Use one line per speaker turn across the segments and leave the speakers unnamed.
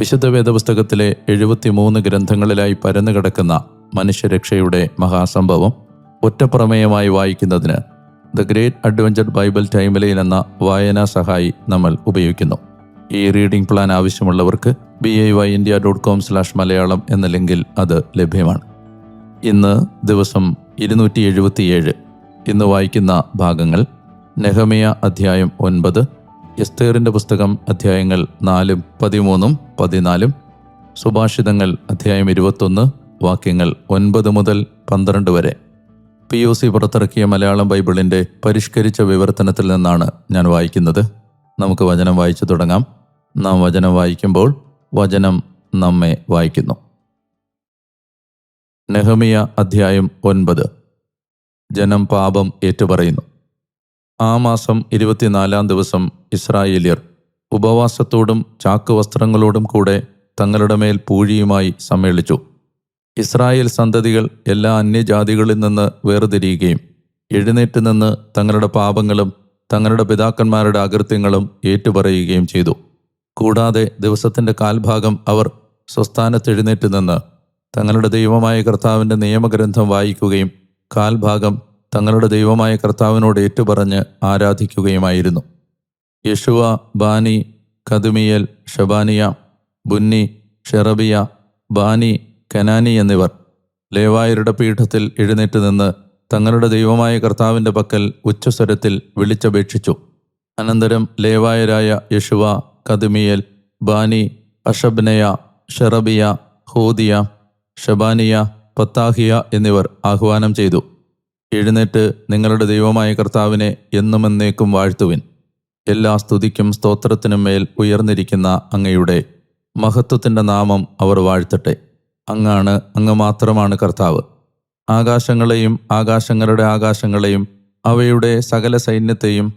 വിശുദ്ധ വേദപുസ്തകത്തിലെ എഴുപത്തിമൂന്ന് ഗ്രന്ഥങ്ങളിലായി പരന്നുകിടക്കുന്ന മനുഷ്യരക്ഷയുടെ മഹാസംഭവം ഒറ്റപ്രമേയമായി വായിക്കുന്നതിന് the great adventure Bible timeline എന്ന വായനാ സഹായി നമ്മൾ ഉപയോഗിക്കുന്നു. ഈ റീഡിംഗ് പ്ലാൻ ആവശ്യമുള്ളവർക്ക് B I Y India dot com slash Malayalam എന്ന ലിങ്കിൽ അത് ലഭ്യമാണ്. ഇന്ന് ദിവസം ഇരുന്നൂറ്റി എഴുപത്തിയേഴ് ഇന്ന് വായിക്കുന്ന ഭാഗങ്ങൾ നെഹമിയ അധ്യായം ഒൻപത് എസ്തേറിന്റെ പുസ്തകം അധ്യായങ്ങൾ നാലും പതിമൂന്നും പതിനാലും സുഭാഷിതങ്ങൾ അധ്യായം ഇരുപത്തൊന്ന് വാക്യങ്ങൾ ഒൻപത് മുതൽ പന്ത്രണ്ട് വരെ. പി ഒ സി പുറത്തിറക്കിയ മലയാളം ബൈബിളിന്റെ പരിഷ്കരിച്ച വിവർത്തനത്തിൽ നിന്നാണ് ഞാൻ വായിക്കുന്നത്. നമുക്ക് വചനം വായിച്ചു തുടങ്ങാം. നാം വചനം വായിക്കുമ്പോൾ വചനം നമ്മെ വായിക്കുന്നു. നെഹമിയ അധ്യായം ഒൻപത്. ജനം പാപം ഏറ്റുപറയുന്നു. ആ മാസം ഇരുപത്തിനാലാം ദിവസം ഇസ്രായേലിയർ ഉപവാസത്തോടും ചാക്കുവസ്ത്രങ്ങളോടും കൂടെ തങ്ങളുടെ മേൽ പൂഴിയുമായി സമ്മേളിച്ചു. ഇസ്രായേൽ സന്തതികൾ എല്ലാ അന്യജാതികളിൽ നിന്ന് വേർതിരിയുകയും എഴുന്നേറ്റ് നിന്ന് തങ്ങളുടെ പാപങ്ങളും തങ്ങളുടെ പിതാക്കന്മാരുടെ അകൃത്യങ്ങളും ഏറ്റുപറയുകയും ചെയ്തു. കൂടാതെ ദിവസത്തിന്റെ കാൽഭാഗം അവർ സ്വസ്ഥാനത്ത് എഴുന്നേറ്റ് നിന്ന് തങ്ങളുടെ ദൈവമായ കർത്താവിന്റെ നിയമഗ്രന്ഥം വായിക്കുകയും കാൽഭാഗം തങ്ങളുടെ ദൈവമായ കർത്താവിനോട് ഏറ്റുപറഞ്ഞ് ആരാധിക്കുകയുമായിരുന്നു. യശുവ ബാനി കതുമിയൽ ഷബാനിയ ബുന്നി ഷെറബിയ ബാനി കനാനി എന്നിവർ ലേവായരുടെ പീഠത്തിൽ എഴുന്നേറ്റ് നിന്ന് തങ്ങളുടെ ദൈവമായ കർത്താവിന്റെ പക്കൽ ഉച്ചസ്വരത്തിൽ വിളിച്ചപേക്ഷിച്ചു. അനന്തരം ലേവായരായ യശുവ കതുമിയൽ ബാനി അഷബ്നയ ഷെറബിയ ഹോദിയ ഷബാനിയ പത്താഹിയ എന്നിവർ ആഹ്വാനം ചെയ്തു. എഴുന്നേറ്റ് നിങ്ങളുടെ ദൈവമായ കർത്താവിനെ എന്നും എന്നേക്കും വാഴ്ത്തുവിൻ. എല്ലാ സ്തുതിക്കും സ്തോത്രത്തിനും മേൽ ഉയർന്നിരിക്കുന്ന അങ്ങയുടെ മഹത്വത്തിന്റെ നാമം അവർ വാഴ്ത്തട്ടെ. അങ്ങാണ് അങ്ങ് മാത്രമാണ് കർത്താവ്. ആകാശങ്ങളെയും ആകാശങ്ങളുടെ ആകാശങ്ങളെയും അവയുടെ സകല സൈന്യത്തെയും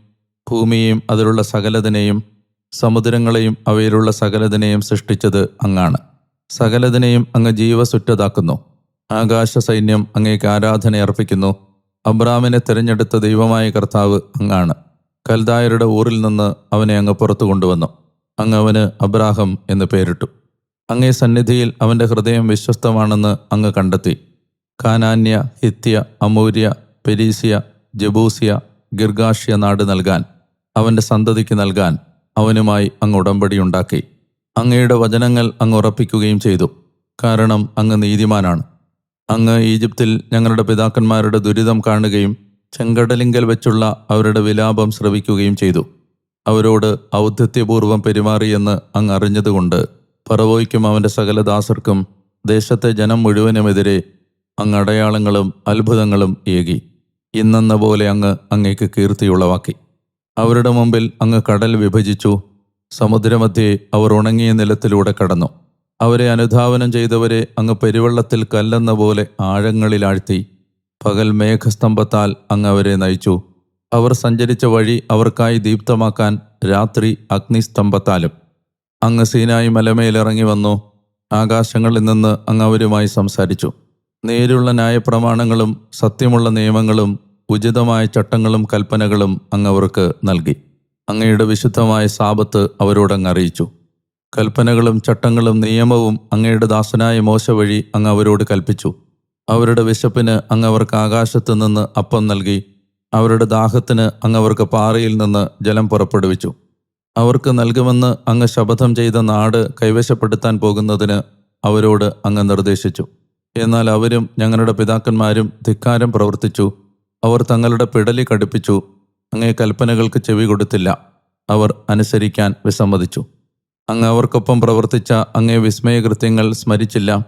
ഭൂമിയെയും അതിലുള്ള സകലതിനെയും സമുദ്രങ്ങളെയും അവയിലുള്ള സകലതിനെയും സൃഷ്ടിച്ചത് അങ്ങാണ്. സകലതിനെയും അങ്ങ് ജീവസുറ്റതാക്കുന്നു. ആകാശ സൈന്യം അങ്ങേക്ക് ആരാധന അർപ്പിക്കുന്നു അബ്രാമിനെ തിരഞ്ഞെടുത്ത ദൈവമായ കർത്താവ് അങ്ങാണ്. കൽദായരുടെ ഊറിൽ നിന്ന് അവനെ അങ്ങ് പുറത്തു കൊണ്ടുവന്നു. അങ്ങ് അവന് അബ്രാഹം എന്ന് പേരിട്ടു. അങ്ങേ സന്നിധിയിൽ അവന്റെ ഹൃദയം വിശ്വസ്തമാണെന്ന് അങ്ങ് കണ്ടെത്തി. കാനാന്യ ഹിത്യ അമൂര്യ പെരീസിയ ജബൂസിയ ഗിർഗാഷ്യ നാട് നൽകാൻ അവന്റെ സന്തതിക്ക് നൽകാൻ അവനുമായി അങ്ങ് ഉടമ്പടിയുണ്ടാക്കി അങ്ങയുടെ വചനങ്ങൾ അങ്ങ് ഉറപ്പിക്കുകയും ചെയ്തു. കാരണം അങ്ങ് നീതിമാനാണ്. അങ്ങ് ഈജിപ്തിൽ ഞങ്ങളുടെ പിതാക്കന്മാരുടെ ദുരിതം കാണുകയും ചെങ്കടലിങ്കൽ വെച്ചുള്ള അവരുടെ വിലാപം ശ്രവിക്കുകയും ചെയ്തു. അവരോട് ഔദ്ധത്യപൂർവം പെരുമാറിയെന്ന് അങ്ങ് അറിഞ്ഞതുകൊണ്ട് പറവോയ്ക്കും അവന്റെ സകല ദാസർക്കും ദേശത്തെ ജനം മുഴുവനുമെതിരെ അങ്ങ് അടയാളങ്ങളും അത്ഭുതങ്ങളും ഏകി. ഇന്നെന്ന പോലെ അങ്ങ് അങ്ങേക്ക് കീർത്തിയുളവാക്കി അവരുടെ മുമ്പിൽ അങ്ങ് കടൽ വിഭജിച്ചു. സമുദ്രമധ്യേ അവർ ഉണങ്ങിയ നിലത്തിലൂടെ കടന്നു. അവരെ അനുധാവനം ചെയ്തവരെ അങ്ങ് പെരുവെള്ളത്തിൽ കല്ലെന്ന പോലെ ആഴങ്ങളിൽ ആഴ്ത്തി പകൽ മേഘസ്തംഭത്താൽ അങ്ങ് അവരെ നയിച്ചു. അവർ സഞ്ചരിച്ച വഴി അവർക്കായി ദീപ്തമാക്കാൻ രാത്രി അഗ്നിസ്തംഭത്താലും. അങ്ങ് സീനായി മലമേലിറങ്ങി വന്നു. ആകാശങ്ങളിൽ നിന്ന് അങ്ങ് അവരുമായി സംസാരിച്ചു. നേരുള്ള ന്യായപ്രമാണങ്ങളും സത്യമുള്ള നിയമങ്ങളും ഉചിതമായ ചട്ടങ്ങളും കൽപ്പനകളും അങ്ങ് അവർക്ക് നൽകി. അങ്ങയുടെ വിശുദ്ധമായ സാപത്ത് അവരോടങ്ങ് അറിയിച്ചു. കൽപ്പനകളും ചട്ടങ്ങളും നിയമവും അങ്ങയുടെ ദാസനായ മോശ വഴി അങ്ങ് അവരോട് കൽപ്പിച്ചു. അവരുടെ വിശപ്പിന് അങ്ങ് അവർക്ക് ആകാശത്ത് നിന്ന് അപ്പം നൽകി അവരുടെ ദാഹത്തിന് അങ്ങ് അവർക്ക് പാറയിൽ നിന്ന് ജലം പുറപ്പെടുവിച്ചു. അവർക്ക് നൽകുമെന്ന് അങ്ങ് ശപഥം ചെയ്ത നാട് കൈവശപ്പെടുത്താൻ പോകുന്നതിന് അവരോട് അങ്ങ് നിർദ്ദേശിച്ചു. എന്നാൽ അവരും ഞങ്ങളുടെ പിതാക്കന്മാരും ധിക്കാരം പ്രവർത്തിച്ചു. അവർ തങ്ങളുടെ പിടലി കടുപ്പിച്ചു. അങ്ങേ കൽപ്പനകൾക്ക് ചെവി കൊടുത്തില്ല. അവർ അനുസരിക്കാൻ വിസമ്മതിച്ചു. അങ്ങ് അവർക്കൊപ്പം പ്രവർത്തിച്ച അങ്ങേ വിസ്മയകൃത്യങ്ങൾ സ്മരിച്ചില്ല.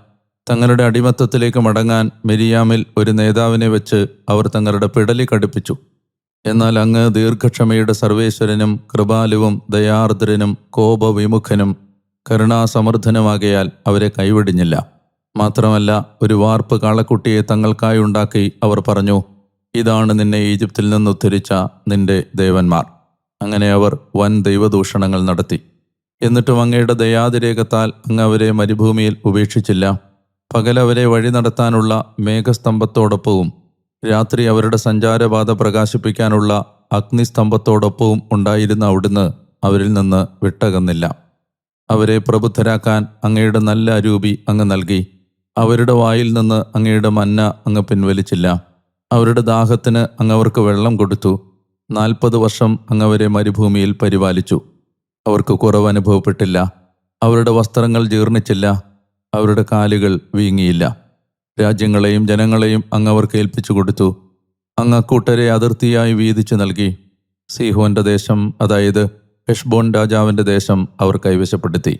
തങ്ങളുടെ അടിമത്തത്തിലേക്ക് മടങ്ങാൻ മെരിയാമിൽ ഒരു നേതാവിനെ വെച്ച് അവർ തങ്ങളുടെ പിടലി കടുപ്പിച്ചു. എന്നാൽ അങ്ങ് ദീർഘക്ഷമയുടെ സർവേശ്വരനും കൃപാലുവും ദയാർദ്രനും കോപവിമുഖനും കരുണാസമർത്ഥനുമാകയാൽ അവരെ കൈവിടിഞ്ഞില്ല. മാത്രമല്ല ഒരു വാർപ്പ് കാളക്കുട്ടിയെ തങ്ങൾക്കായി ഉണ്ടാക്കി അവർ പറഞ്ഞു ഇതാണ് നിന്നെ ഈജിപ്തിൽ നിന്ന് ഉദ്ധരിച്ച നിന്റെ ദേവന്മാർ. അങ്ങനെ അവർ വൻ ദൈവദൂഷണങ്ങൾ നടത്തി. എന്നിട്ടും അങ്ങയുടെ ദയാതിരേകത്താൽ അങ്ങ് അവരെ മരുഭൂമിയിൽ ഉപേക്ഷിച്ചില്ല. പകൽ അവരെ വഴി നടത്താനുള്ള മേഘസ്തംഭത്തോടൊപ്പവും രാത്രി അവരുടെ സഞ്ചാരപാത പ്രകാശിപ്പിക്കാനുള്ള അഗ്നിസ്തംഭത്തോടൊപ്പവും ഉണ്ടായിരുന്ന അവിടുന്ന് അവരിൽ നിന്ന് വിട്ടകന്നില്ല. അവരെ പ്രബുദ്ധരാക്കാൻ അങ്ങയുടെ നല്ല അരൂപി അങ്ങ് നൽകി. അവരുടെ വായിൽ നിന്ന് അങ്ങയുടെ മന്ന അങ്ങ് പിൻവലിച്ചില്ല. അവരുടെ ദാഹത്തിന് അങ്ങ് അവർക്ക് വെള്ളം കൊടുത്തു. നാൽപ്പത് വർഷം അങ്ങവരെ മരുഭൂമിയിൽ പരിപാലിച്ചു. അവർക്ക് കുറവ് അനുഭവപ്പെട്ടില്ല അവരുടെ വസ്ത്രങ്ങൾ ജീർണിച്ചില്ല. അവരുടെ കാലുകൾ വീങ്ങിയില്ല. രാജ്യങ്ങളെയും ജനങ്ങളെയും അങ്ങ് അവർക്ക് ഏൽപ്പിച്ചു കൊടുത്തു. അങ്ങ് അക്കൂട്ടരെ അതിർത്തിയായി വീതിച്ചു നൽകി. സീഹോന്റെ ദേശം അതായത് ഹെഷ്ബോൺ രാജാവിന്റെ ദേശം അവർ കൈവശപ്പെടുത്തി.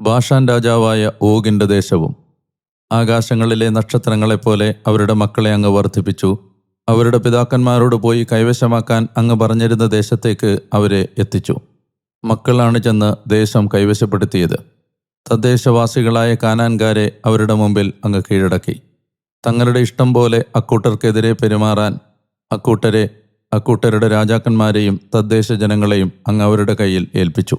ബാഷാൻ രാജാവായ ഓഗിന്റെ ദേശവും. ആകാശങ്ങളിലെ നക്ഷത്രങ്ങളെപ്പോലെ അവരുടെ മക്കളെ അങ്ങ് വർദ്ധിപ്പിച്ചു. അവരുടെ പിതാക്കന്മാരോട് പോയി കൈവശമാക്കാൻ അങ്ങ് പറഞ്ഞിരുന്ന ദേശത്തേക്ക് അവരെ എത്തിച്ചു. മക്കളാണ് ചെന്ന് ദേശം കൈവശപ്പെടുത്തിയത്. തദ്ദേശവാസികളായ കാനാൻകാരെ അവരുടെ മുമ്പിൽ അങ്ങ് കീഴടക്കി. തങ്ങളുടെ ഇഷ്ടം പോലെ അക്കൂട്ടർക്കെതിരെ പെരുമാറാൻ അക്കൂട്ടരെ അക്കൂട്ടരുടെ രാജാക്കന്മാരെയും തദ്ദേശ ജനങ്ങളെയും അങ്ങ് അവരുടെ കയ്യിൽ ഏൽപ്പിച്ചു.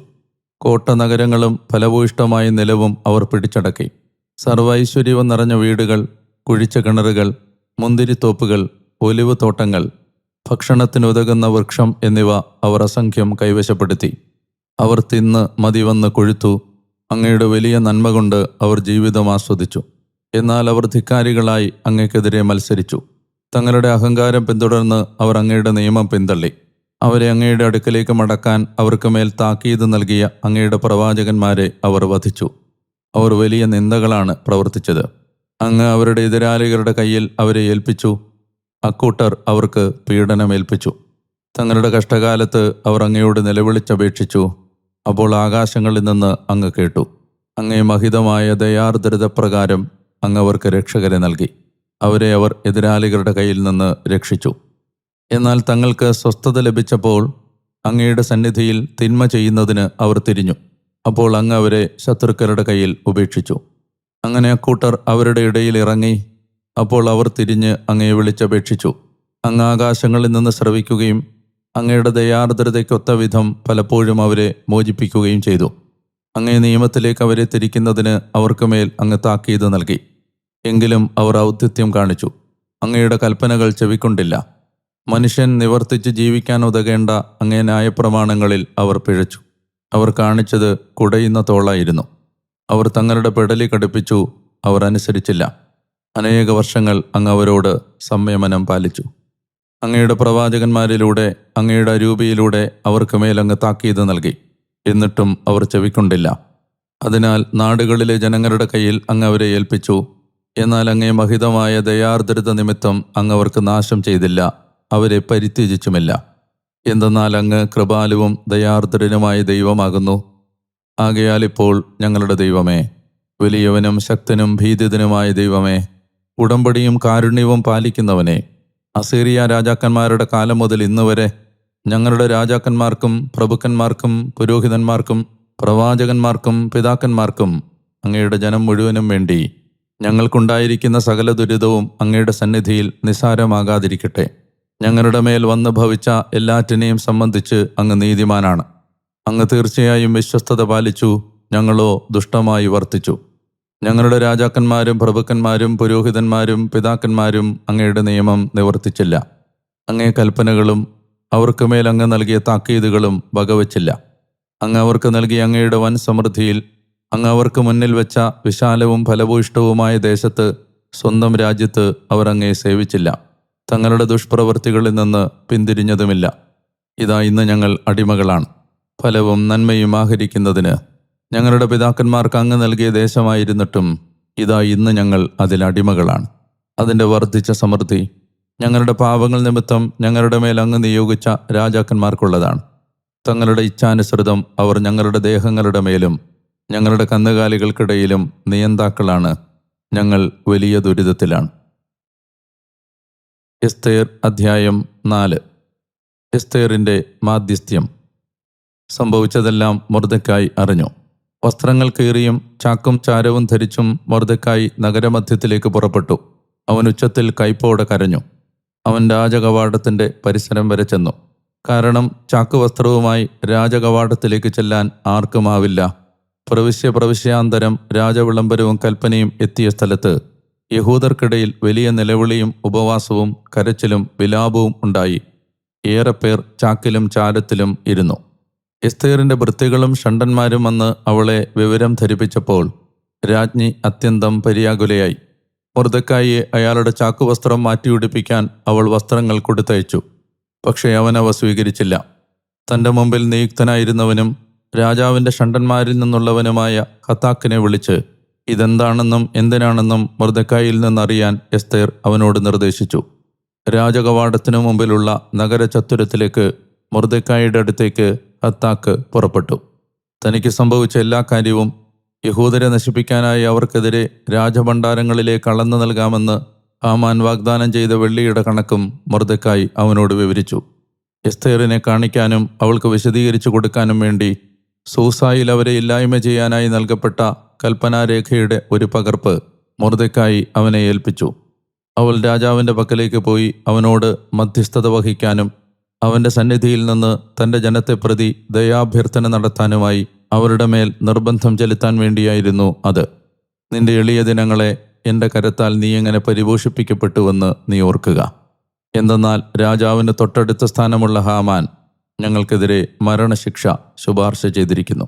കോട്ട നഗരങ്ങളും ഫലഭൂയിഷ്ടമായ നിലവും അവർ പിടിച്ചടക്കി. സർവൈശ്വര്യവും നിറഞ്ഞ വീടുകൾ കുഴിച്ച കിണറുകൾ മുന്തിരിത്തോപ്പുകൾ ഒലിവ് തോട്ടങ്ങൾ ഭക്ഷണത്തിനുതകുന്ന വൃക്ഷം എന്നിവ അവർ അസംഖ്യം കൈവശപ്പെടുത്തി. അവർ തിന്ന് മതിവന്ന് കൊഴുത്തു. അങ്ങയുടെ വലിയ നന്മ കൊണ്ട് അവർ ജീവിതം ആസ്വദിച്ചു. എന്നാൽ അവർ ധിക്കാരികളായി അങ്ങയ്ക്കെതിരെ മത്സരിച്ചു. തങ്ങളുടെ അഹങ്കാരം പിന്തുടർന്ന് അവർ അങ്ങയുടെ നിയമം പിന്തള്ളി. അവരെ അങ്ങയുടെ അടുക്കലേക്ക് മടക്കാൻ അവർക്ക് മേൽ താക്കീത് നൽകിയ അങ്ങയുടെ പ്രവാചകന്മാരെ അവർ വധിച്ചു. അവർ വലിയ നിന്ദകളാണ് പ്രവർത്തിച്ചത്. അങ്ങ് അവരുടെ എതിരാളികളുടെ കയ്യിൽ അവരെ ഏൽപ്പിച്ചു. അക്കൂട്ടർ അവർക്ക് പീഡനമേൽപ്പിച്ചു. തങ്ങളുടെ കഷ്ടകാലത്ത് അവർ അങ്ങയോട് നിലവിളിച്ചപേക്ഷിച്ചു. അപ്പോൾ ആകാശങ്ങളിൽ നിന്ന് അങ്ങ് കേട്ടു. അങ്ങേ മഹിതമായ ദയാർദ്രതപ്രകാരം അങ്ങ് അവർക്ക് രക്ഷകരെ നൽകി. അവരെ അവർ എതിരാളികളുടെ കയ്യിൽ നിന്ന് രക്ഷിച്ചു. എന്നാൽ തങ്ങൾക്ക് സ്വസ്ഥത ലഭിച്ചപ്പോൾ അങ്ങയുടെ സന്നിധിയിൽ തിന്മ ചെയ്യുന്നതിന് അവർ തിരിഞ്ഞു. അപ്പോൾ അങ്ങ് അവരെ ശത്രുക്കളുടെ കയ്യിൽ ഉപേക്ഷിച്ചു. അങ്ങനെ അക്കൂട്ടർ അവരുടെ ഇടയിൽ ഇറങ്ങി അപ്പോൾ അവർ തിരിഞ്ഞ് അങ്ങയെ വിളിച്ചപേക്ഷിച്ചു. അങ്ങ് ആകാശങ്ങളിൽ നിന്ന് ശ്രവിക്കുകയും അങ്ങയുടെ ദയാർദ്രതയ്ക്കൊത്ത വിധം പലപ്പോഴും അവരെ മോചിപ്പിക്കുകയും ചെയ്തു. അങ്ങേ നിയമത്തിലേക്ക് അവരെ തിരിക്കുന്നതിന് അവർക്ക് മേൽ അങ്ങ് താക്കീത് നൽകി. എങ്കിലും അവർ ഔദ്ധിത്യം കാണിച്ചു. അങ്ങയുടെ കൽപ്പനകൾ ചെവിക്കൊണ്ടില്ല. മനുഷ്യൻ നിവർത്തിച്ച് ജീവിക്കാൻ ഉതകേണ്ട അങ്ങേ ന്യായപ്രമാണങ്ങളിൽ അവർ പിഴച്ചു. അവർ കാണിച്ചത് കുടയുന്ന തോളായിരുന്നു. അവർ തങ്ങളുടെ പെടലി കടുപ്പിച്ചു. അവർ അനുസരിച്ചില്ല. അനേക വർഷങ്ങൾ അങ്ങ് അവരോട് സംയമനം പാലിച്ചു. അങ്ങയുടെ പ്രവാചകന്മാരിലൂടെ അങ്ങയുടെ അരൂപിയിലൂടെ അവർക്ക് മേലങ്ങ് താക്കീത് നൽകി. എന്നിട്ടും അവർ ചെവിക്കൊണ്ടില്ല. അതിനാൽ നാടുകളിലെ ജനങ്ങളുടെ കയ്യിൽ അങ്ങ് അവരെ ഏൽപ്പിച്ചു. എന്നാൽ അങ്ങേ മഹിതമായ ദയാർദ്രത നിമിത്തം അങ്ങ് അവർക്ക് നാശം ചെയ്തില്ല. അവരെ പരിത്യജിച്ചുമില്ല. എന്തെന്നാൽ അങ്ങ് കൃപാലുവും ദയാർദ്രനുമായ ദൈവമാകുന്നു. ആകയാൽ ഇപ്പോൾ ഞങ്ങളുടെ ദൈവമേ വലിയവനും ശക്തനും ഭീതിതനുമായ ദൈവമേ ഉടമ്പടിയും കാരുണ്യവും പാലിക്കുന്നവനെ അസീറിയ രാജാക്കന്മാരുടെ കാലം മുതൽ ഇന്ന് വരെ ഞങ്ങളുടെ രാജാക്കന്മാർക്കും പ്രഭുക്കന്മാർക്കും പുരോഹിതന്മാർക്കും പ്രവാചകന്മാർക്കും പിതാക്കന്മാർക്കും അങ്ങയുടെ ജനം മുഴുവനും വേണ്ടി ഞങ്ങൾക്കുണ്ടായിരിക്കുന്ന സകല ദുരിതവും അങ്ങയുടെ സന്നിധിയിൽ നിസ്സാരമാകാതിരിക്കട്ടെ. ഞങ്ങളുടെ മേൽ വന്നു ഭവിച്ച എല്ലാറ്റിനെയും സംബന്ധിച്ച് അങ്ങ് നീതിമാനാണ്. അങ്ങ് തീർച്ചയായും വിശ്വസ്തത പാലിച്ചു ഞങ്ങളോ ദുഷ്ടമായി വർത്തിച്ചു. ഞങ്ങളുടെ രാജാക്കന്മാരും പ്രഭുക്കന്മാരും പുരോഹിതന്മാരും പിതാക്കന്മാരും അങ്ങയുടെ നിയമം നിവർത്തിച്ചില്ല. അങ്ങേ കൽപ്പനകളും അവർക്ക് മേൽ അങ്ങ് നൽകിയ താക്കീതുകളും വകവച്ചില്ല. അങ്ങ് അവർക്ക് നൽകിയ അങ്ങയുടെ വൻ സമൃദ്ധിയിൽ അങ്ങ് അവർക്ക് മുന്നിൽ വെച്ച വിശാലവും ഫലഭൂയിഷ്ടവുമായ ദേശത്ത് സ്വന്തം രാജ്യത്ത് അവർ അങ്ങേ സേവിച്ചില്ല. തങ്ങളുടെ ദുഷ്പ്രവൃത്തികളിൽ നിന്ന് പിന്തിരിഞ്ഞതുമില്ല. ഇതാ ഇന്ന് ഞങ്ങൾ അടിമകളാണ്. ഫലവും നന്മയും ആഹരിക്കുന്നതിന് ഞങ്ങളുടെ പിതാക്കന്മാർക്ക് അങ്ങ് നൽകിയ ദേശമായിരുന്നിട്ടും ഇതാ ഇന്ന് ഞങ്ങൾ അതിൽ അടിമകളാണ്. അതിന്റെ വർദ്ധിച്ച സമൃദ്ധി ഞങ്ങളുടെ പാപങ്ങൾ നിമിത്തം ഞങ്ങളുടെ മേൽ അങ്ങ് നിയോഗിച്ച രാജാക്കന്മാർക്കുള്ളതാണ്. തങ്ങളുടെ ഇച്ഛാനുസൃതം അവർ ഞങ്ങളുടെ ദേഹങ്ങളുടെ മേലും ഞങ്ങളുടെ കന്നുകാലികൾക്കിടയിലും നിയന്താക്കളാണ്. ഞങ്ങൾ വലിയ ദുരിതത്തിലാണ്. എസ്തേർ അധ്യായം നാല്. എസ്തേറിന്റെ മാധ്യസ്ഥ്യം. സംഭവിച്ചതെല്ലാം മുർദക്കായി അറിഞ്ഞു. വസ്ത്രങ്ങൾ കീറിയും ചാക്കും ചാരവും ധരിച്ചും മർദ്ദക്കായി നഗരമധ്യത്തിലേക്ക് പുറപ്പെട്ടു. അവൻ ഉച്ചത്തിൽ കൈപ്പോടെ കരഞ്ഞു. അവൻ രാജകവാടത്തിന്റെ പരിസരം വരെ ചെന്നു. കാരണം ചാക്കുവസ്ത്രവുമായി രാജകവാടത്തിലേക്ക് ചെല്ലാൻ ആർക്കുമാവില്ല പ്രവിശ്യ പ്രവിശ്യാന്തരം രാജവിളംബരവും കൽപ്പനയും എത്തിയ സ്ഥലത്ത് യഹൂദർക്കിടയിൽ വലിയ നിലവിളിയും ഉപവാസവും കരച്ചിലും വിലാപവും ഉണ്ടായി. ഏറെ പേർ ചാക്കിലും ചാരത്തിലും ഇരുന്നു. എസ്തേറിന്റെ വൃത്തികളും ഷണ്ടന്മാരും വന്ന് അവളെ വിവരം ധരിപ്പിച്ചപ്പോൾ രാജ്ഞി അത്യന്തം പര്യാകുലയായി. മുർദക്കായിയെ അയാളുടെ ചാക്കുവസ്ത്രം മാറ്റിയുടിപ്പിക്കാൻ അവൾ വസ്ത്രങ്ങൾ കൊടുത്തയച്ചു. പക്ഷേ അവനവ സ്വീകരിച്ചില്ല. തന്റെ മുമ്പിൽ നിയുക്തനായിരുന്നവനും രാജാവിന്റെ ഷണ്ടന്മാരിൽ നിന്നുള്ളവനുമായ ഹത്താക്കിനെ വിളിച്ച് ഇതെന്താണെന്നും എന്തിനാണെന്നും മൃതക്കായിൽ നിന്നറിയാൻ എസ്തേർ അവനോട് നിർദ്ദേശിച്ചു. രാജകവാടത്തിനു മുമ്പിലുള്ള നഗരചത്തുരത്തിലേക്ക് മൊർദക്കായുടെ അടുത്തേക്ക് ഹത്താക്ക് പുറപ്പെട്ടു. തനിക്ക് സംഭവിച്ച എല്ലാ കാര്യവും യഹൂദരെ നശിപ്പിക്കാനായി അവർക്കെതിരെ രാജഭണ്ഡാരങ്ങളിലെ കളന്നു നൽകാമെന്ന് ആമാൻ വാഗ്ദാനം ചെയ്ത വെള്ളിയുടെ കണക്കും മൃദക്കായി അവനോട് വിവരിച്ചു. എസ്തേറിനെ കാണിക്കാനും അവൾക്ക് വിശദീകരിച്ചു കൊടുക്കാനും വേണ്ടി സൂസായിൽ അവരെ ഇല്ലായ്മ ചെയ്യാനായി നൽകപ്പെട്ട കൽപ്പനാരേഖയുടെ ഒരു പകർപ്പ് മൊർദക്കായി അവനെ ഏൽപ്പിച്ചു. അവൾ രാജാവിന്റെ പക്കലേക്ക് പോയി അവനോട് മധ്യസ്ഥത വഹിക്കാനും അവന്റെ സന്നിധിയിൽ നിന്ന് തന്റെ ജനത്തെ പ്രതി ദയാഭ്യർത്ഥന നടത്താനുമായി അവരുടെ മേൽ നിർബന്ധം ചെലുത്താൻ വേണ്ടിയായിരുന്നു അത്. നിന്റെ എളിയ ദിനങ്ങളെ എന്റെ കരത്താൽ നീ എങ്ങനെ പരിപോഷിപ്പിക്കപ്പെട്ടുവെന്ന് നീ ഓർക്കുക. എന്തെന്നാൽ രാജാവിന് തൊട്ടടുത്ത സ്ഥാനമുള്ള ഹാമാൻ ഞങ്ങൾക്കെതിരെ മരണശിക്ഷ ശുപാർശ ചെയ്തിരിക്കുന്നു.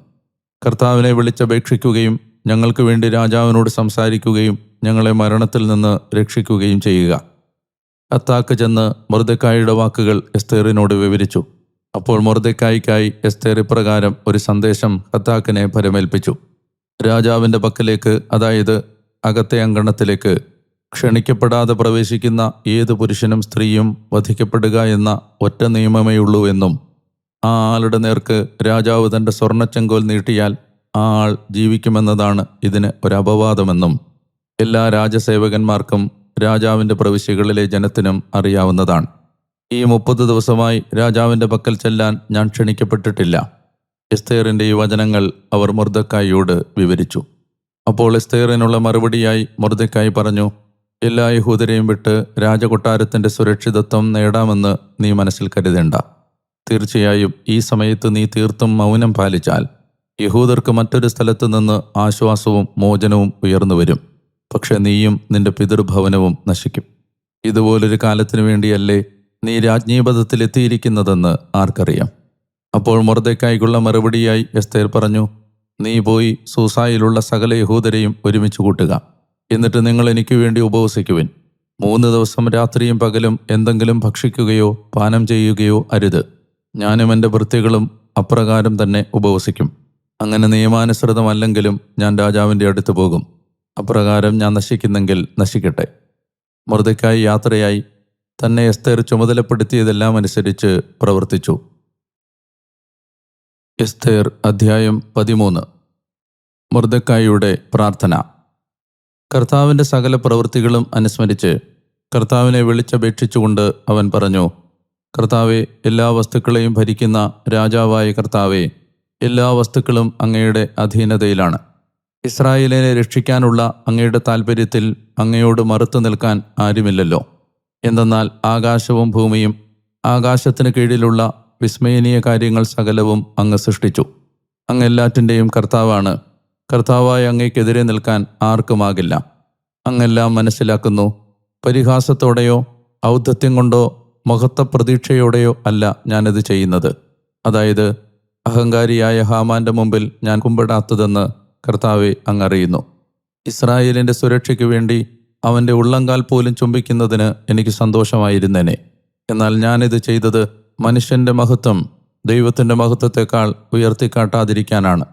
കർത്താവിനെ വിളിച്ചപേക്ഷിക്കുകയും ഞങ്ങൾക്ക് വേണ്ടി രാജാവിനോട് സംസാരിക്കുകയും ഞങ്ങളെ മരണത്തിൽ നിന്ന് രക്ഷിക്കുകയും ചെയ്യുക. അത്താക്ക് ചെന്ന് മൃദക്കായിയുടെ വാക്കുകൾ എസ്തേറിനോട് വിവരിച്ചു. അപ്പോൾ മൊർദക്കായിക്കായി എസ്തേർ ഇപ്രകാരം ഒരു സന്ദേശം അത്താക്കിനെ പരമേൽപ്പിച്ചു. രാജാവിന്റെ പക്കലേക്ക് അതായത് അകത്തെ അങ്കണത്തിലേക്ക് ക്ഷണിക്കപ്പെടാതെ പ്രവേശിക്കുന്ന ഏത് പുരുഷനും സ്ത്രീയും വധിക്കപ്പെടുക എന്ന ഒറ്റ നിയമമേയുള്ളൂ എന്നും ആ ആളുടെ നേർക്ക് രാജാവ് തന്റെ സ്വർണച്ചെങ്കോൽ നീട്ടിയാൽ ആ ആൾ ജീവിക്കുമെന്നതാണ് ഇതിന് ഒരു അപവാദമെന്നും എല്ലാ രാജസേവകന്മാർക്കും രാജാവിന്റെ പ്രവിശ്യകളിലെ ജനത്തിനും അറിയാവുന്നതാണ്. ഈ മുപ്പത് ദിവസമായി രാജാവിന്റെ പക്കൽ ചെല്ലാൻ ഞാൻ ക്ഷണിക്കപ്പെട്ടിട്ടില്ല. എസ്തേറിന്റെ ഈ വചനങ്ങൾ അവർ മുർദക്കായിയോട് വിവരിച്ചു. അപ്പോൾ എസ്തേറിനുള്ള മറുപടിയായി മുർദക്കായി പറഞ്ഞു എല്ലാ യഹൂദരെയും വിട്ട് രാജകൊട്ടാരത്തിന്റെ സുരക്ഷിതത്വം നേടാമെന്ന് നീ മനസ്സിൽ കരുതേണ്ട. തീർച്ചയായും ഈ സമയത്ത് നീ തീർത്തും മൗനം പാലിച്ചാൽ യഹൂദർക്ക് മറ്റൊരു സ്ഥലത്തു നിന്ന് ആശ്വാസവും മോചനവും ഉയർന്നു വരും പക്ഷെ നീയും നിന്റെ പിതൃഭവനവും നശിക്കും. ഇതുപോലൊരു കാലത്തിനു വേണ്ടിയല്ലേ നീ രാജ്ഞീപഥത്തിൽ എത്തിയിരിക്കുന്നതെന്ന് ആർക്കറിയാം? അപ്പോൾ മൊറദേക്കായ്ക്കുള്ള മറുപടിയായി എസ്തേർ പറഞ്ഞു നീ പോയി സൂസായിലുള്ള സകല യഹൂദരെയും ഒരുമിച്ച് കൂട്ടുക. എന്നിട്ട് നിങ്ങൾ എനിക്ക് വേണ്ടി ഉപവസിക്കുവിൻ. മൂന്ന് ദിവസം രാത്രിയും പകലും എന്തെങ്കിലും ഭക്ഷിക്കുകയോ പാനം ചെയ്യുകയോ അരുത്. ഞാനും എന്റെ വൃത്തികളും അപ്രകാരം തന്നെ ഉപവസിക്കും. അങ്ങനെ നിയമാനുസൃതമല്ലെങ്കിലും ഞാൻ രാജാവിന്റെ അടുത്ത് പോകും. അപ്രകാരം ഞാൻ നശിക്കുന്നെങ്കിൽ നശിക്കട്ടെ. മൃതയ്ക്കായി യാത്രയായി തന്നെ എസ്തേർ ചുമതലപ്പെടുത്തിയതെല്ലാം അനുസരിച്ച് പ്രവർത്തിച്ചു. എസ്തേർ അധ്യായം പതിമൂന്ന്. മൃദക്കായിയുടെ പ്രാർത്ഥന. കർത്താവിന്റെ സകല പ്രവൃത്തികളും അനുസ്മരിച്ച് കർത്താവിനെ വിളിച്ചപേക്ഷിച്ചുകൊണ്ട് അവൻ പറഞ്ഞു കർത്താവെ എല്ലാ വസ്തുക്കളെയും ഭരിക്കുന്ന രാജാവായ കർത്താവെ എല്ലാ വസ്തുക്കളും അങ്ങയുടെ അധീനതയിലാണ്. ഇസ്രായേലിനെ രക്ഷിക്കാനുള്ള അങ്ങയുടെ താൽപ്പര്യത്തിൽ അങ്ങയോട് മറുത്തു നിൽക്കാൻ ആരുമില്ലല്ലോ. എന്തെന്നാൽ ആകാശവും ഭൂമിയും ആകാശത്തിന് കീഴിലുള്ള വിസ്മയനീയ കാര്യങ്ങൾ സകലവും അങ്ങ് സൃഷ്ടിച്ചു. അങ്ങ് എല്ലാറ്റിന്റെയും കർത്താവാണ്. കർത്താവായ അങ്ങയ്ക്കെതിരെ നിൽക്കാൻ ആർക്കുമാകില്ല അങ്ങെല്ലാം മനസ്സിലാക്കുന്നു. പരിഹാസത്തോടെയോ ഔദ്ധത്യം കൊണ്ടോ മഹത്വ പ്രതീക്ഷയോടെയോ അല്ല ഞാനത് ചെയ്യുന്നത്. അതായത് അഹങ്കാരിയായ ഹാമാന്റെ മുമ്പിൽ ഞാൻ കുമ്പിടാത്തതെന്ന് കർത്താവെ അങ്ങറിയുന്നു. ഇസ്രായേലിന്റെ സുരക്ഷയ്ക്ക് വേണ്ടി അവന്റെ ഉള്ളങ്കാൽ പോലും ചുംബിക്കുന്നതിന് എനിക്ക് സന്തോഷമായിരുന്നേനെ. എന്നാൽ ഞാനിത് ചെയ്തത് മനുഷ്യന്റെ മഹത്വം ദൈവത്തിന്റെ മഹത്വത്തെക്കാൾ ഉയർത്തിക്കാട്ടാതിരിക്കാനാണ്.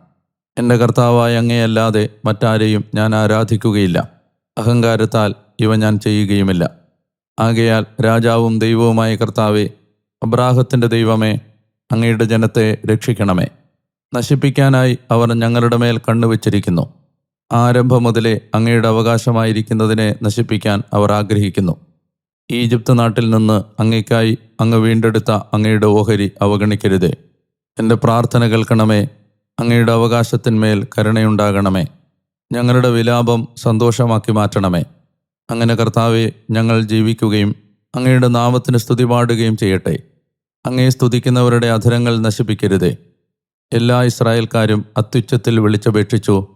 എന്റെ കർത്താവായ അങ്ങയല്ലാതെ മറ്റാരെയും ഞാൻ ആരാധിക്കുകയില്ല. അഹങ്കാരത്താൽ ഇവ ഞാൻ ചെയ്യുകയുമില്ല. ആകയാൽ രാജാവും ദൈവവുമായ കർത്താവെ അബ്രാഹത്തിന്റെ ദൈവമേ അങ്ങയുടെ ജനത്തെ രക്ഷിക്കണമേ. നശിപ്പിക്കാനായി അവർ ഞങ്ങളുടെ മേൽ കണ്ണുവച്ചിരിക്കുന്നു ആരംഭം മുതലേ അങ്ങയുടെ അവകാശമായിരിക്കുന്നതിനെ നശിപ്പിക്കാൻ അവർ ആഗ്രഹിക്കുന്നു. ഈജിപ്ത് നാട്ടിൽ നിന്ന് അങ്ങയ്ക്കായി അങ്ങ് വീണ്ടെടുത്ത അങ്ങയുടെ ഓഹരി അവഗണിക്കരുതേ. എന്റെ പ്രാർത്ഥന കേൾക്കണമേ. അങ്ങയുടെ അവകാശത്തിന്മേൽ കരുണയുണ്ടാകണമേ. ഞങ്ങളുടെ വിലാപം സന്തോഷമാക്കി മാറ്റണമേ. അങ്ങനെ കർത്താവെ ഞങ്ങൾ ജീവിക്കുകയും അങ്ങയുടെ നാമത്തിന് സ്തുതി പാടുകയും ചെയ്യട്ടെ. അങ്ങയെ സ്തുതിക്കുന്നവരുടെ അധരങ്ങൾ നശിപ്പിക്കരുതേ. എല്ലാ ഇസ്രായേൽക്കാരും അത്യുച്ചത്തിൽ വിളിച്ചപേക്ഷിച്ചു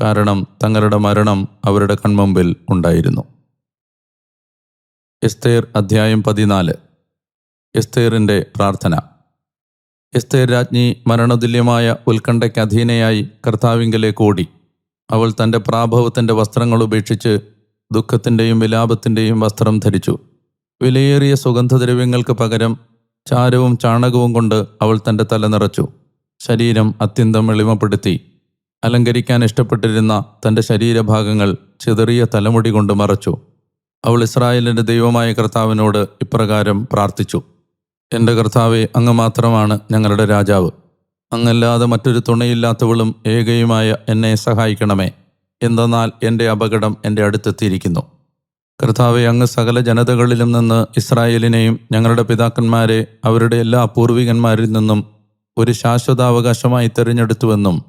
കാരണം തങ്ങളുടെ മരണം അവരുടെ കൺമുമ്പിൽ ഉണ്ടായിരുന്നു. എസ്തേർ അധ്യായം പതിനാല്. എസ്തേറിന്റെ പ്രാർത്ഥന. എസ്തേർ രാജ്ഞി മരണതുല്യമായ ഉത്കണ്ഠയ്ക്ക് അധീനയായി കർത്താവിങ്കലേക്ക് ഓടി അവൾ തന്റെ പ്രാഭവത്തിന്റെ വസ്ത്രങ്ങൾ ഉപേക്ഷിച്ച് ദുഃഖത്തിന്റെയും വിലാപത്തിന്റെയും വസ്ത്രം ധരിച്ചു. വിലയേറിയ സുഗന്ധദ്രവ്യങ്ങൾക്ക് പകരം ചാരവും ചാണകവും കൊണ്ട് അവൾ തന്റെ തല നിറച്ചു. ശരീരം അത്യന്തം എളിമപ്പെടുത്തി. അലങ്കരിക്കാൻ ഇഷ്ടപ്പെട്ടിരുന്ന തന്റെ ശരീരഭാഗങ്ങൾ ചിതറിയ തലമുടി കൊണ്ട് മറച്ചു. അവൾ ഇസ്രായേലിന്റെ ദൈവമായ കർത്താവിനോട് ഇപ്രകാരം പ്രാർത്ഥിച്ചു. എന്റെ കർത്താവെ അങ്ങ് മാത്രമാണ് ഞങ്ങളുടെ രാജാവ്. അങ്ങല്ലാതെ മറ്റൊരു തുണയില്ലാത്തവളും ഏകയുമായ എന്നെ സഹായിക്കണമേ. എന്തെന്നാൽ എന്റെ അപകടം എന്റെ അടുത്തെത്തിയിരിക്കുന്നു. കർത്താവെ അങ്ങ് സകല ജനതകളിലും നിന്ന് ഇസ്രായേലിനെയും ഞങ്ങളുടെ പിതാക്കന്മാരെ അവരുടെ എല്ലാ പൂർവികന്മാരിൽ നിന്നും ഒരു ശാശ്വതാവകാശമായി തിരഞ്ഞെടുത്തുവെന്നും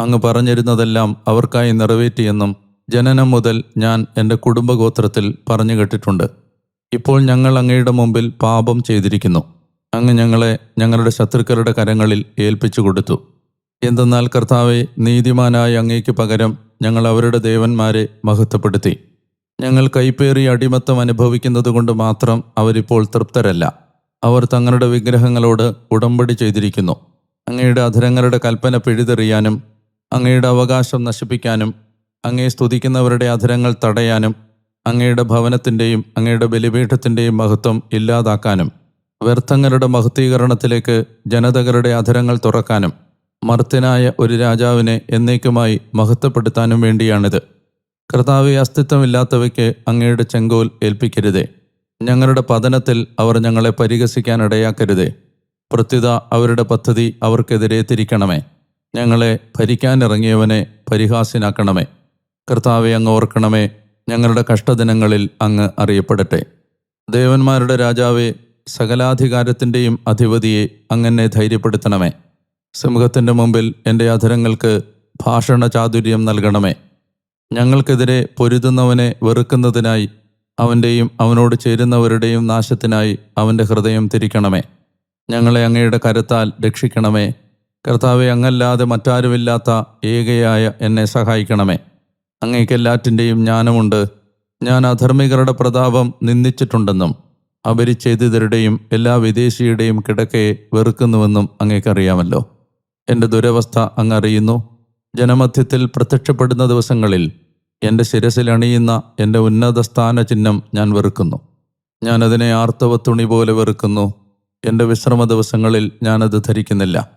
അങ്ങ് പറഞ്ഞിരുന്നതെല്ലാം അവർക്കായി നിറവേറ്റിയെന്നും ജനനം മുതൽ ഞാൻ എന്റെ കുടുംബഗോത്രത്തിൽ പറഞ്ഞു കേട്ടിട്ടുണ്ട്. ഇപ്പോൾ ഞങ്ങൾ അങ്ങയുടെ മുമ്പിൽ പാപം ചെയ്തിരിക്കുന്നു. അങ്ങ് ഞങ്ങളെ ഞങ്ങളുടെ ശത്രുക്കളുടെ കരങ്ങളിൽ ഏൽപ്പിച്ചു കൊടുത്തു. എന്തെന്നാൽ കർത്താവെ നീതിമാനായ അങ്ങേക്ക് പകരം ഞങ്ങൾ അവരുടെ ദേവന്മാരെ മഹത്വപ്പെടുത്തി. ഞങ്ങൾ കൈപ്പേറി അടിമത്തം അനുഭവിക്കുന്നത് കൊണ്ട് മാത്രം അവരിപ്പോൾ തൃപ്തരല്ല. അവർ തങ്ങളുടെ വിഗ്രഹങ്ങളോട് ഉടമ്പടി ചെയ്തിരിക്കുന്നു. അങ്ങയുടെ അധരങ്ങളുടെ കൽപ്പന പിഴുതെറിയാനും അങ്ങയുടെ അവകാശം നശിപ്പിക്കാനും അങ്ങയെ സ്തുതിക്കുന്നവരുടെ അധരങ്ങൾ തടയാനും അങ്ങയുടെ ഭവനത്തിന്റെയും അങ്ങയുടെ ബലിപീഠത്തിന്റെയും മഹത്വം ഇല്ലാതാക്കാനും വ്യർത്ഥങ്ങളുടെ മഹത്വീകരണത്തിലേക്ക് ജനതകളുടെ അധരങ്ങൾ തുറക്കാനും മർത്യനായ ഒരു രാജാവിനെ എന്നേക്കുമായി മഹത്വപ്പെടുത്താനും വേണ്ടിയാണിത്. കർത്താവെ അസ്തിത്വമില്ലാത്തവയ്ക്ക് അങ്ങയുടെ ചെങ്കോൽ ഏൽപ്പിക്കരുതേ. ഞങ്ങളുടെ പതനത്തിൽ അവർ ഞങ്ങളെ പരിഹസിക്കാൻ ഇടയാക്കരുതേ. പ്രത്യുത അവരുടെ പദ്ധതി അവർക്കെതിരെ തിരിക്കണമേ. ഞങ്ങളെ ഭരിക്കാനിറങ്ങിയവനെ പരിഹാസ്യനാക്കണമേ. കർത്താവെ അങ്ങ് ഓർക്കണമേ ഞങ്ങളുടെ കഷ്ടദിനങ്ങളിൽ അങ്ങ് അറിയപ്പെടട്ടെ. ദേവന്മാരുടെ രാജാവെ സകലാധികാരത്തിന്റെയും അധിപതിയെ അങ്ങനെ ധൈര്യപ്പെടുത്തണമേ. സിംഹത്തിന്റെ മുമ്പിൽ എന്റെ അധരങ്ങൾക്ക് ഭാഷണ ചാതുര്യം നൽകണമേ. ഞങ്ങൾക്കെതിരെ പൊരുതുന്നവനെ വെറുക്കുന്നതിനായി അവന്റെയും അവനോട് ചേരുന്നവരുടെയും നാശത്തിനായി അവന്റെ ഹൃദയം തിരിക്കണമേ. ഞങ്ങളെ അങ്ങയുടെ കരുത്താൽ രക്ഷിക്കണമേ. കർത്താവെ അങ്ങല്ലാതെ മറ്റാരുമില്ലാത്ത ഏകയായ എന്നെ സഹായിക്കണമേ. അങ്ങേക്കെല്ലാറ്റിന്റെയും ജ്ഞാനമുണ്ട്. ഞാൻ അധർമ്മികരുടെ പ്രതാപം നിന്ദിച്ചിട്ടുണ്ടെന്നും അപരിച്ഛേദിതരുടെയും എല്ലാ വിദേശിയുടെയും കിടക്കയെ വെറുക്കുന്നുവെന്നും അങ്ങേക്കറിയാമല്ലോ. എന്റെ ദുരവസ്ഥ അങ്ങറിയുന്നു ജനമധ്യത്തിൽ പ്രത്യക്ഷപ്പെടുന്ന ദിവസങ്ങളിൽ എന്റെ ശിരസിൽ അണിയുന്ന എന്റെ ഉന്നത സ്ഥാന ചിഹ്നം ഞാൻ വെറുക്കുന്നു. ഞാനതിനെ ആർത്തവ തുണി പോലെ വെറുക്കുന്നു. എന്റെ വിശ്രമ ദിവസങ്ങളിൽ ഞാനത് ധരിക്കുന്നില്ല.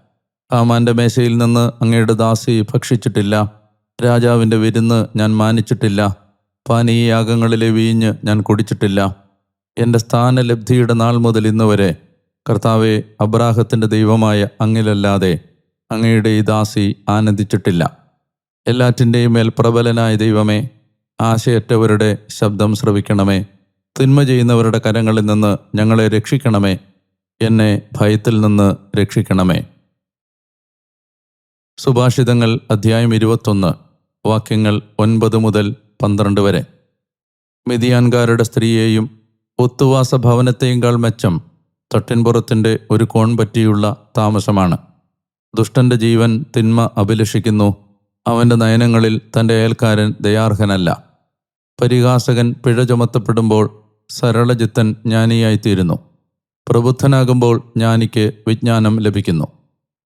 ഹാമാന്റെ മേശയിൽ നിന്ന് അങ്ങയുടെ ദാസി ഭക്ഷിച്ചിട്ടില്ല. രാജാവിന്റെ വിരുന്ന് ഞാൻ മാനിച്ചിട്ടില്ല. പാനീയാഗങ്ങളിലെ വീഞ്ഞ് ഞാൻ കുടിച്ചിട്ടില്ല. എന്റെ സ്ഥാനലബ്ധിയുടെ നാൾ മുതൽ ഇന്ന് വരെ കർത്താവെ അബ്രാഹത്തിന്റെ ദൈവമായ അങ്ങിലല്ലാതെ അങ്ങയുടെ ഈ ദാസി ആനന്ദിച്ചിട്ടില്ല. എല്ലാറ്റിന്റെയും മേൽ പ്രബലനായ ദൈവമേ ആശയറ്റവരുടെ ശബ്ദം ശ്രവിക്കണമേ. തിന്മ ചെയ്യുന്നവരുടെ കരങ്ങളിൽ നിന്ന് ഞങ്ങളെ രക്ഷിക്കണമേ. എന്നെ ഭയത്തിൽ നിന്ന് രക്ഷിക്കണമേ. സുഭാഷിതങ്ങൾ അധ്യായം ഇരുപത്തൊന്ന് വാക്യങ്ങൾ ഒൻപത് മുതൽ പന്ത്രണ്ട് വരെ. മിതിയാൻകാരുടെ സ്ത്രീയെയും ഒത്തുവാസ ഭവനത്തെയുംകാൾ മെച്ചം തൊട്ടിൻപുറത്തിന്റെ ഒരു കോൺ പറ്റിയുള്ള താമസമാണ്. ദുഷ്ടന്റെ ജീവൻ തിന്മ അഭിലഷിക്കുന്നു. അവന്റെ നയനങ്ങളിൽ തന്റെ അയൽക്കാരൻ ദയാർഹനല്ല. പരിഹാസകൻ പിഴ ചുമത്തപ്പെടുമ്പോൾ സരളജിത്തൻ ജ്ഞാനിയായിത്തീരുന്നു. പ്രബുദ്ധനാകുമ്പോൾ ജ്ഞാനിക്ക് വിജ്ഞാനം ലഭിക്കുന്നു.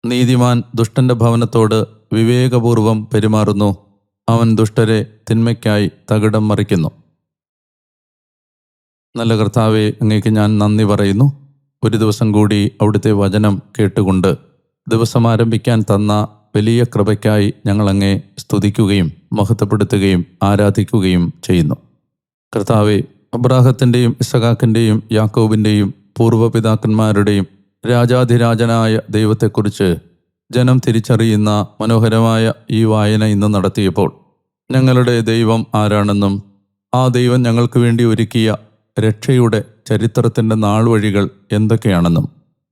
നീതിമാൻ ദുഷ്ടന്റെ ഭവനത്തോട് വിവേകപൂർവം പെരുമാറുന്നു. അവൻ ദുഷ്ടരെ തിന്മയ്ക്കായി തകിടം മറിക്കുന്നു. നല്ല കർത്താവെ അങ്ങേക്ക് ഞാൻ നന്ദി പറയുന്നു. ഒരു ദിവസം കൂടി അവിടുത്തെ വചനം കേട്ടുകൊണ്ട് ദിവസം ആരംഭിക്കാൻ തന്ന വലിയ കൃപയ്ക്കായി ഞങ്ങൾ അങ്ങേ സ്തുതിക്കുകയും മഹത്വപ്പെടുത്തുകയും ആരാധിക്കുകയും ചെയ്യുന്നു. കർത്താവെ അബ്രാഹത്തിന്റെയും ഇസഖാക്കിന്റെയും യാക്കോബിന്റെയും പൂർവപിതാക്കന്മാരുടെയും രാജാധിരാജനായ ദൈവത്തെക്കുറിച്ച് ജനം തിരിച്ചറിയുന്ന മനോഹരമായ ഈ വായന ഇന്ന് നടത്തിയപ്പോൾ ഞങ്ങളുടെ ദൈവം ആരാണെന്നും ആ ദൈവം ഞങ്ങൾക്ക് വേണ്ടി ഒരുക്കിയ രക്ഷയുടെ ചരിത്രത്തിന്റെ നാൾവഴികൾ എന്തൊക്കെയാണെന്നും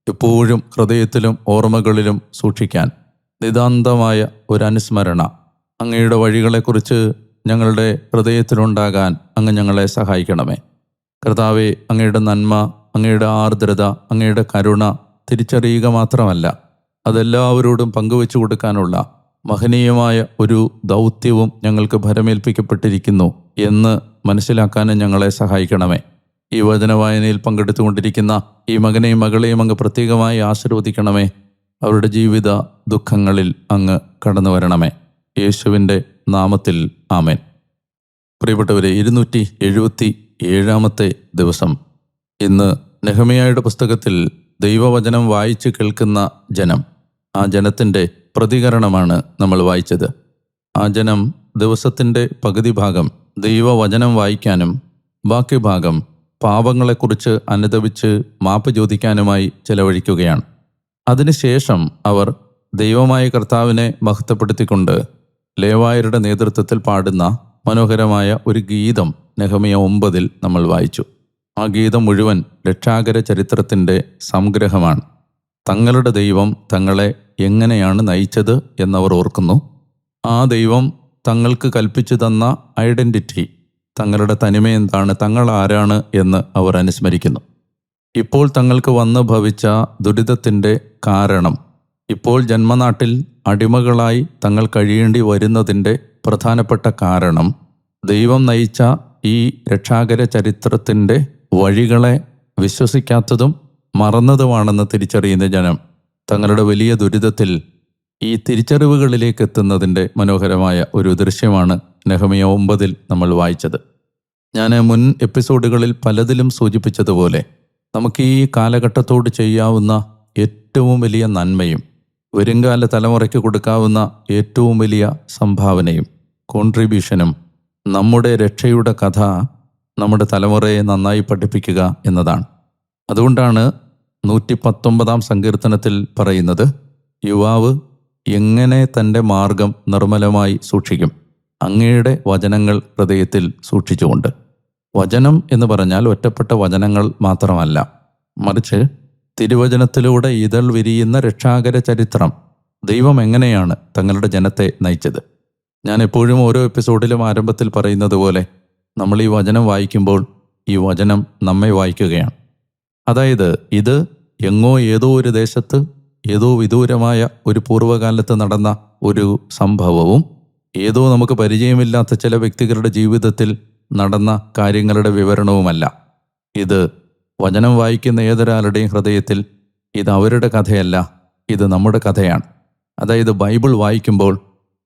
എപ്പോഴും ഹൃദയത്തിലും ഓർമ്മകളിലും സൂക്ഷിക്കാൻ നിതാന്തമായ ഒരു അനുസ്മരണ. അങ്ങയുടെ വഴികളെക്കുറിച്ച് ഞങ്ങളുടെ ഹൃദയത്തിലുണ്ടാകാൻ അങ്ങ് ഞങ്ങളെ സഹായിക്കണമേ. കർത്താവെ അങ്ങയുടെ നന്മ അങ്ങയുടെ ആർദ്രത അങ്ങയുടെ കരുണ തിരിച്ചറിയുക മാത്രമല്ല അതെല്ലാവരോടും പങ്കുവെച്ചു കൊടുക്കാനുള്ള മഹനീയമായ ഒരു ദൗത്യവും ഞങ്ങൾക്ക് ഭരമേൽപ്പിക്കപ്പെട്ടിരിക്കുന്നു എന്ന് മനസ്സിലാക്കാനും ഞങ്ങളെ സഹായിക്കണമേ. ഈ വചന വായനയിൽ പങ്കെടുത്തുകൊണ്ടിരിക്കുന്ന ഈ മകനെയും മകളെയും അങ്ങ് പ്രത്യേകമായി ആശീർവദിക്കണമേ. അവരുടെ ജീവിത ദുഃഖങ്ങളിൽ അങ്ങ് കടന്നു വരണമേ. യേശുവിന്റെ നാമത്തിൽ ആമേൻ. പ്രിയപ്പെട്ടവരെ ഇരുന്നൂറ്റി എഴുപത്തി ഏഴാമത്തെ ദിവസം. ഇന്ന് നെഹമിയായുടെ പുസ്തകത്തിൽ ദൈവവചനം വായിച്ചു കേൾക്കുന്ന ജനം ആ ജനത്തിന്റെ പ്രതികരണമാണ് നമ്മൾ വായിച്ചത്. ആ ജനം ദിവസത്തിന്റെ പകുതി ഭാഗം ദൈവവചനം വായിക്കാനും ബാക്കി ഭാഗം പാപങ്ങളെക്കുറിച്ച് അനുദപിച്ച് മാപ്പ് ചോദിക്കാനുമായി ചെലവഴിക്കുകയാണ്. അതിനുശേഷം അവർ ദൈവമായ കർത്താവിനെ മഹത്വപ്പെടുത്തിക്കൊണ്ട് ലേവായരുടെ നേതൃത്വത്തിൽ പാടുന്ന മനോഹരമായ ഒരു ഗീതം നെഹമിയ ഒമ്പതിൽ നമ്മൾ വായിച്ചു. ആ ഗീതം മുഴുവൻ രക്ഷാകര ചരിത്രത്തിന്റെ സംഗ്രഹമാണ്. തങ്ങളുടെ ദൈവം തങ്ങളെ എങ്ങനെയാണ് നയിച്ചത് എന്നവർ ഓർക്കുന്നു. ആ ദൈവം തങ്ങൾക്ക് കൽപ്പിച്ചു തന്ന ഐഡന്റിറ്റി തങ്ങളുടെ തനിമ എന്താണ് തങ്ങൾ ആരാണ് എന്ന് അവർ അനുസ്മരിക്കുന്നു. ഇപ്പോൾ തങ്ങൾക്ക് വന്നു ഭവിച്ച ദുരിതത്തിന്റെ കാരണം ഇപ്പോൾ ജന്മനാട്ടിൽ അടിമകളായി തങ്ങൾ കഴിയേണ്ടി വരുന്നതിന്റെ പ്രധാനപ്പെട്ട കാരണം ദൈവം നയിച്ച ഈ രക്ഷാകര ചരിത്രത്തിന്റെ വഴികളെ വിശ്വസിക്കാത്തതും മറന്നതുമാണെന്ന് തിരിച്ചറിയുന്ന ജനം തങ്ങളുടെ വലിയ ദുരിതത്തിൽ ഈ തിരിച്ചറിവുകളിലേക്ക് എത്തുന്നതിന്റെ മനോഹരമായ ഒരു ദൃശ്യമാണ് നെഹമിയ ഒമ്പതിൽ നമ്മൾ വായിച്ചത്. ഞാൻ മുൻ എപ്പിസോഡുകളിൽ പലതിലും സൂചിപ്പിച്ചതുപോലെ നമുക്ക് ഈ കാലഘട്ടത്തോട് ചെയ്യാവുന്ന ഏറ്റവും വലിയ നന്മയും വരുംകാല തലമുറയ്ക്ക് കൊടുക്കാവുന്ന ഏറ്റവും വലിയ സംഭാവനയും കോൺട്രിബ്യൂഷനും നമ്മുടെ രക്ഷയുടെ കഥ നമ്മുടെ തലമുറയെ നന്നായി പഠിപ്പിക്കുക എന്നതാണ്. അതുകൊണ്ടാണ് നൂറ്റി പത്തൊമ്പതാം സങ്കീർത്തനത്തിൽ പറയുന്നത് യുവാവ് എങ്ങനെ തന്റെ മാർഗം നിർമ്മലമായി സൂക്ഷിക്കും? അങ്ങയുടെ വചനങ്ങൾ ഹൃദയത്തിൽ സൂക്ഷിച്ചുകൊണ്ട്. വചനം എന്ന് പറഞ്ഞാൽ ഒറ്റപ്പെട്ട വചനങ്ങൾ മാത്രമല്ല. മറിച്ച് തിരുവചനത്തിലൂടെ ഇതൾ വിരിയുന്ന രക്ഷാകര ചരിത്രം ദൈവം എങ്ങനെയാണ് തങ്ങളുടെ ജനത്തെ നയിച്ചത്? ഞാൻ എപ്പോഴും ഓരോ എപ്പിസോഡിലും ആരംഭത്തിൽ പറയുന്നത് പോലെ നമ്മൾ ഈ വചനം വായിക്കുമ്പോൾ ഈ വചനം നമ്മെ വായിക്കുകയാണ്. അതായത് ഇത് എങ്ങോ ഏതോ ഒരു ദേശത്ത് ഏതോ വിദൂരമായ ഒരു പൂർവകാലത്ത് നടന്ന ഒരു സംഭവവും ഏതോ നമുക്ക് പരിചയമില്ലാത്ത ചില വ്യക്തികളുടെ ജീവിതത്തിൽ നടന്ന കാര്യങ്ങളുടെ വിവരണവുമല്ല. ഇത് വചനം വായിക്കുന്ന ഏതൊരാളുടെയും ഹൃദയത്തിൽ ഇത് അവരുടെ കഥയല്ല ഇത് നമ്മുടെ കഥയാണ്. അതായത് ബൈബിൾ വായിക്കുമ്പോൾ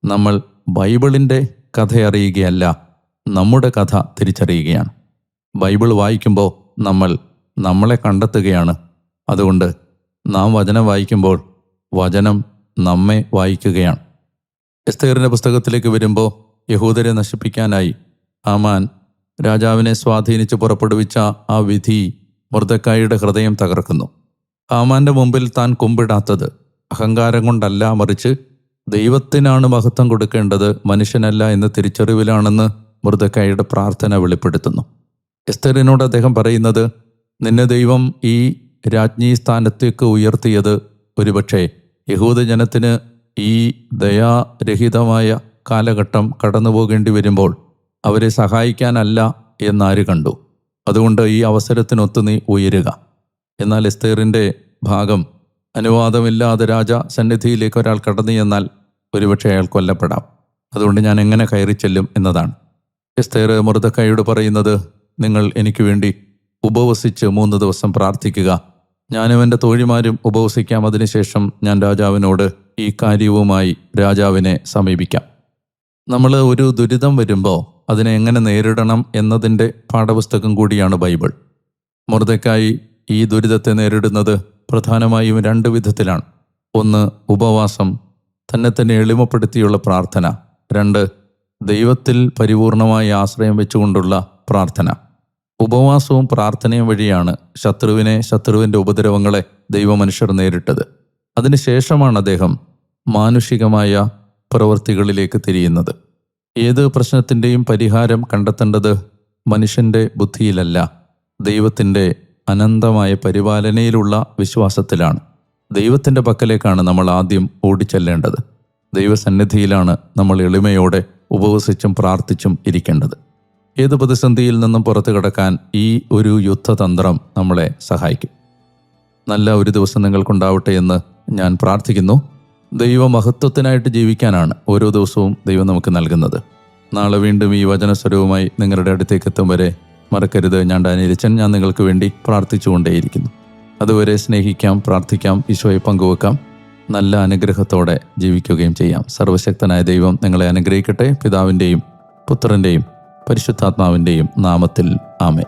നമ്മൾ ബൈബിളിന്റെ കഥ അറിയുകയല്ല നമ്മുടെ കഥ തിരിച്ചറിയുകയാണ്. ബൈബിൾ വായിക്കുമ്പോൾ നമ്മൾ നമ്മളെ കണ്ടെത്തുകയാണ്. അതുകൊണ്ട് നാം വചനം വായിക്കുമ്പോൾ വചനം നമ്മെ വായിക്കുകയാണ്. എസ്തേറിന്റെ പുസ്തകത്തിലേക്ക് വരുമ്പോൾ യഹൂദരെ നശിപ്പിക്കാനായി ആമാൻ രാജാവിനെ സ്വാധീനിച്ച് പുറപ്പെടുവിച്ച ആ വിധി മൃതക്കായുടെ ഹൃദയം തകർക്കുന്നു. ആമാന്റെ മുമ്പിൽ താൻ കുമ്പിടാത്തത് അഹങ്കാരം കൊണ്ടല്ല മറിച്ച് ദൈവത്തിനാണ് മഹത്വം കൊടുക്കേണ്ടത് മനുഷ്യനല്ല എന്ന തിരിച്ചറിവിലാണെന്ന് മൃതക്കായുടെ പ്രാർത്ഥന വെളിപ്പെടുത്തുന്നു. എസ്തറിനോട് അദ്ദേഹം പറയുന്നത് നിന്നെ ദൈവം ഈ രാജ്ഞി സ്ഥാനത്തേക്ക് ഉയർത്തിയത് ഒരുപക്ഷെ യഹൂദജനത്തിന് ഈ ദയാരഹിതമായ കാലഘട്ടം കടന്നു പോകേണ്ടി വരുമ്പോൾ അവരെ സഹായിക്കാനല്ല എന്നാര് കണ്ടു. അതുകൊണ്ട് ഈ അവസരത്തിനൊത്ത് നീ ഉയരുക. എന്നാൽ എസ്തേറിന്റെ ഭാഗം അനുവാദമില്ലാതെ രാജ സന്നിധിയിലേക്ക് ഒരാൾ കടന്നു ചെന്നാൽ ഒരുപക്ഷെ അയാൾ കൊല്ലപ്പെടാം. അതുകൊണ്ട് ഞാൻ എങ്ങനെ കയറി ചെല്ലും എന്നതാണ്. എസ്തേർ മൃതക്കയോട് പറയുന്നത് നിങ്ങൾ എനിക്ക് വേണ്ടി ഉപവസിച്ച് മൂന്ന് ദിവസം പ്രാർത്ഥിക്കുക. ഞാനും എന്റെ തോഴിമാരും ഉപവസിക്കാം. അതിനുശേഷം ഞാൻ രാജാവിനോട് ഈ കാര്യവുമായി രാജാവിനെ സമീപിക്കാം. നമ്മൾ ഒരു ദുരിതം വരുമ്പോൾ അതിനെ എങ്ങനെ നേരിടണം എന്നതിന്റെ പാഠപുസ്തകം കൂടിയാണ് ബൈബിൾ. മുറുതയ്ക്കായി ഈ ദുരിതത്തെ നേരിടുന്നത് പ്രധാനമായും രണ്ട് വിധത്തിലാണ്. ഒന്ന് ഉപവാസം തന്നെ തന്നെ എളിമപ്പെടുത്തിയുള്ള പ്രാർത്ഥന. രണ്ട് ദൈവത്തിൽ പരിപൂർണമായി ആശ്രയം വെച്ചുകൊണ്ടുള്ള പ്രാർത്ഥന. ഉപവാസവും പ്രാർത്ഥനയും വഴിയാണ് ശത്രുവിനെ ശത്രുവിന്റെ ഉപദ്രവങ്ങളെ ദൈവമനുഷ്യർ നേരിട്ടത്. അതിനുശേഷമാണ് അദ്ദേഹം മാനുഷികമായ പ്രവൃത്തികളിലേക്ക് തിരിയുന്നത്. ഏത് പ്രശ്നത്തിന്റെയും പരിഹാരം കണ്ടെത്തേണ്ടത് മനുഷ്യന്റെ ബുദ്ധിയിലല്ല. ദൈവത്തിന്റെ അനന്തമായ പരിപാലനയിലുള്ള വിശ്വാസത്തിലാണ്. ദൈവത്തിന്റെ പക്കലേക്കാണ് നമ്മൾ ആദ്യം ഓടിച്ചെല്ലേണ്ടത്. ദൈവസന്നിധിയിലാണ് നമ്മൾ എളിമയോടെ ഉപവസിച്ചും പ്രാർത്ഥിച്ചും ഇരിക്കേണ്ടത്. ഏത് പ്രതിസന്ധിയിൽ നിന്നും പുറത്തു കിടക്കാൻ ഈ ഒരു യുദ്ധതന്ത്രം നമ്മളെ സഹായിക്കും. നല്ല ഒരു ദിവസം നിങ്ങൾക്കുണ്ടാവട്ടെ എന്ന് ഞാൻ പ്രാർത്ഥിക്കുന്നു. ദൈവമഹത്വത്തിനായിട്ട് ജീവിക്കാനാണ് ഓരോ ദിവസവും ദൈവം നമുക്ക് നൽകുന്നത്. നാളെ വീണ്ടും ഈ വചനസ്വരവുമായി നിങ്ങളുടെ അടുത്തേക്ക് എത്തും വരെ മറക്കരുത്. ഞാൻ ഡാനിരച്ചൻ ഞാൻ നിങ്ങൾക്ക് വേണ്ടി പ്രാർത്ഥിച്ചുകൊണ്ടേയിരിക്കുന്നു. അതുവരെ സ്നേഹിക്കാം പ്രാർത്ഥിക്കാം ഈശോയെ പങ്കുവെക്കാം. നല്ല അനുഗ്രഹത്തോടെ ജീവിക്കുകയും ചെയ്യാം. സർവശക്തനായ ദൈവം നിങ്ങളെ അനുഗ്രഹിക്കട്ടെ. പിതാവിന്റെയും പുത്രന്റെയും പരിശുദ്ധാത്മാവിന്റെയും നാമത്തിൽ ആമേ